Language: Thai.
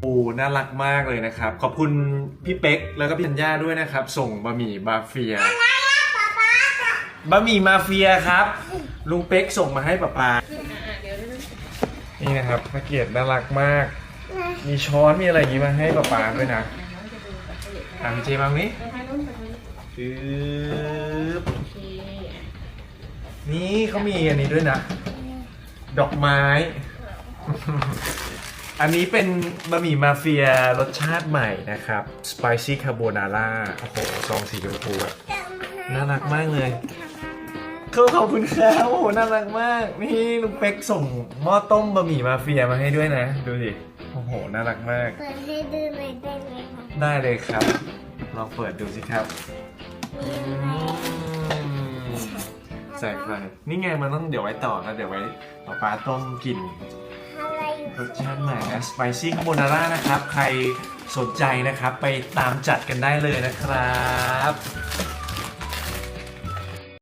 โอ้น่ารักมากเลยนะครับ ขอบคุณพี่เป๊กแล้วก็พี่ธัญญาด้วยนะครับ ส่งบะหมี่มาเฟียบะหมี่มาเฟียครับ ลุงเป๊กส่งมาให้ป้าปานี่นะครับพระเกียรติน่ารักมาก มีช้อนมีอะไรอย่างงี้มาให้ป้าปาด้วยนะอะพี่เจมาตรงนี้ปึ๊บนี่เขามีอันนี้ด้วยนะ ดอกไม้ อันนี้เป็นบะหมี่มาเฟียรสชาติใหม่นะครับ Spicy Carbonara โอ้โหซองสีชมพูอะน่ารักมากเลยเขาขอบคุณครับโอ้โหน่ารักมาก นี่ลุงเป๊กส่งหม้อต้มบะหมี่มาเฟียมาให้ด้วยนะ ดูดิโอ้โหน่ารักมาก เปิดให้ดูหน่อยได้ไหมคะได้เลยครับ ลองเปิดดูสิครับอืมใส่ไฟนี่ไงมันต้องเดี๋ยวไว้ต่อนะเดี๋ยวไว้ป๊าป๊าต้มกินอะไรสชาติใหม่นะ Spicy Carbonara นะครับ ใครสนใจนะครับ ไปตามจัดกันได้เลยนะครับ